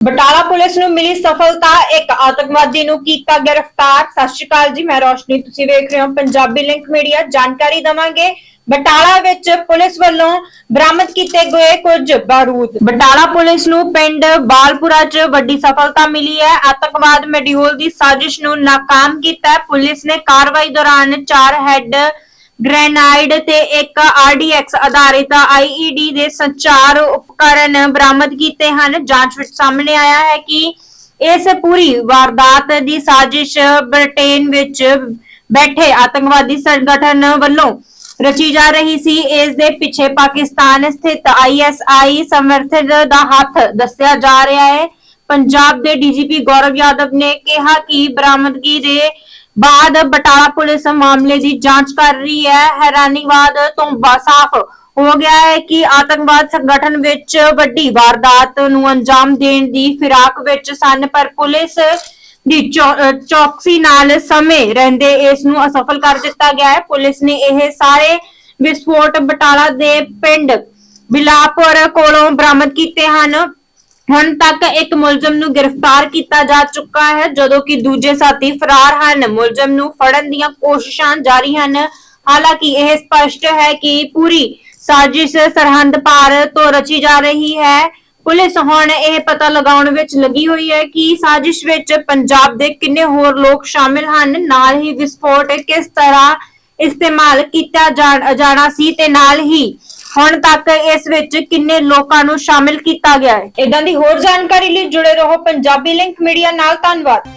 Batala police ਨੂੰ ਮਿਲੀ ਸਫਲਤਾ, ਇੱਕ ਆਤੰਕਵਾਦੀ ਨੂੰ ਕੀਤਾ ਗ੍ਰਿਫਤਾਰ। ਸਤਿ ਸ਼੍ਰੀ ਅਕਾਲ ਜੀ, ਮੈਂ ਰੋਸ਼ਨੀ, ਤੁਸੀਂ ਵੇਖ ਰਹੇ ਹੋ ਪੰਜਾਬੀ ਲਿੰਕ ਮੀਡੀਆ। ਜਾਣਕਾਰੀ ਦਵਾਂਗੇ, ਬਟਾਲਾ ਵਿੱਚ ਪੁਲਿਸ ਵੱਲੋਂ ਬਰਾਮਦ ਕੀਤੇ ਗਏ ਕੁਝ ਬਾਰੂਦ। ਬਟਾਲਾ ਪੁਲਿਸ ਨੂੰ ਪਿੰਡ ਬਾਲਪੁਰਾ 'ਚ ਵੱਡੀ ਸਫਲਤਾ ਮਿਲੀ ਹੈ। ਆਤੰਕਵਾਦ ਮੋਡਿਊਲ ਦੀ ਸਾਜ਼ਿਸ਼ ਨੂੰ ਨਾਕਾਮ ਕੀਤਾ ਪੁਲਿਸ ਨੇ ਕਾਰਵਾਈ ਦੌਰਾਨ ਚਾਰ ਹੈੱਡ ਗ੍ਰੇਨਾਈਡ ਤੇ ਇੱਕ ਆਰਡੀਐਕਸ ਆਧਾਰਿਤ ਆਈਈਡੀ ਦੇ ਸੰਚਾਰ ਉਪਕਰਨ ਬਰਾਮਦ ਕੀਤੇ ਹਨ। ਜਾਂਚ ਵਿੱਚ ਸਾਹਮਣੇ ਆਇਆ ਹੈ ਕਿ ਇਸ ਪੂਰੀ ਵਾਰਦਾਤ ਦੀ ਸਾਜ਼ਿਸ਼ ਬ੍ਰਿਟੇਨ ਵਿੱਚ ਬੈਠੇ ਆਤੰਕਵਾਦੀ ਸੰਗਠਨ ਵੱਲੋਂ ਰਚੀ ਜਾ ਰਹੀ ਸੀ। ਇਸ ਦੇ ਪਿੱਛੇ ਪਾਕਿਸਤਾਨ ਸਥਿਤ ਆਈਐਸਆਈ ਸਮਰਥਨ ਦਾ ਹੱਥ ਦੱਸਿਆ ਜਾ ਰਿਹਾ ਹੈ। ਪੰਜਾਬ ਦੇ ਡੀਜੀਪੀ ਗੌਰਵ ਯਾਦਵ ਨੇ ਕਿਹਾ ਕਿ ਬਰਾਮਦਗੀ ਦੇ ਬਾਅਦ ਬਟਾਲਾ ਪੁਲਿਸ ਮਾਮਲੇ ਦੀ ਜਾਂਚ ਕਰ ਰਹੀ ਹੈ। ਹੈਰਾਨੀਵਾਦ ਤੋਂ ਬਾ- ਹੋ ਗਿਆ ਹੈ ਕਿ ਆਤੰਕਵਾਦ ਸੰਗਠਨ ਵਿੱਚ ਵੱਡੀ ਵਾਰਦਾਤ ਨੂੰ ਅੰਜਾਮ ਦੇਣ ਦੀ ਫਿਰਾਕ ਵਿੱਚ ਸਨ, ਪਰ ਪੁਲਿਸ ਦੀ ਚੌ- ਚੌਕਸੀ ਨਾਲ ਸਮੇਂ ਰਹਿੰਦੇ ਇਸ ਨੂੰ ਅਸਫਲ ਕਰ ਦਿੱਤਾ ਗਿਆ ਹੈ। ਪੁਲਿਸ ਨੇ ਇਹ ਸਾਰੇ ਵਿਸਫੋਟ ਬਟਾਲਾ ਦੇ ਪਿੰਡ ਬਿਲਾਪੁਰ ਕੋਲੋਂ ਬਰਾਮਦ ਕੀਤੇ ਹਨ। ਹੁਣ ਤੱਕ ਇੱਕ ਮੁਲਜ਼ਮ ਨੂੰ ਗ੍ਰਿਫਤਾਰ ਕੀਤਾ ਜਾ ਚੁੱਕਾ ਹੈ, ਜਦੋਂ ਕਿ ਦੂਜੇ ਸਾਥੀ ਫਰਾਰ ਹਨ। ਮੁਲਜ਼ਮ ਨੂੰ ਫੜਨ ਦੀਆਂ ਕੋਸ਼ਿਸ਼ਾਂ ਜਾਰੀ ਹਨ। ਹਾਲਾਂਕਿ ਇਹ ਸਪਸ਼ਟ ਹੈ ਕਿ ਪੂਰੀ ਸਾਜ਼ਿਸ਼ ਸਰਹੰਦ ਪਾਰ ਤੋਂ ਰਚੀ ਜਾ ਰਹੀ ਹੈ। ਪੁਲਿਸ ਹੁਣ ਇਹ ਪਤਾ ਲਗਾਉਣ ਵਿੱਚ ਲੱਗੀ ਹੋਈ ਹੈ ਕਿ ਸਾਜ਼ਿਸ਼ ਵਿੱਚ ਪੰਜਾਬ ਦੇ ਕਿੰਨੇ ਹੋਰ ਲੋਕ ਸ਼ਾਮਿਲ ਹਨ। ਨਾਲ ਹੀ ਵਿਸਫੋਟ ਕਿਸ ਤਰ੍ਹਾਂ ਇਸਤੇਮਾਲ ਕੀਤਾ ਜਾਣਾ ਸੀ ਤੇ ਨਾਲ ਹੀ ਹੁਣ ਤੱਕ ਇਸ ਵਿੱਚ ਕਿੰਨੇ ਲੋਕਾਂ ਨੂੰ ਸ਼ਾਮਿਲ ਕੀਤਾ ਗਿਆ ਹੈ? ਇਦਾਂ ਦੀ ਹੋਰ ਜਾਣਕਾਰੀ ਲਈ ਜੁੜੇ ਰਹੋ ਪੰਜਾਬੀ ਲਿੰਕ ਮੀਡੀਆ ਨਾਲ। ਧੰਨਵਾਦ।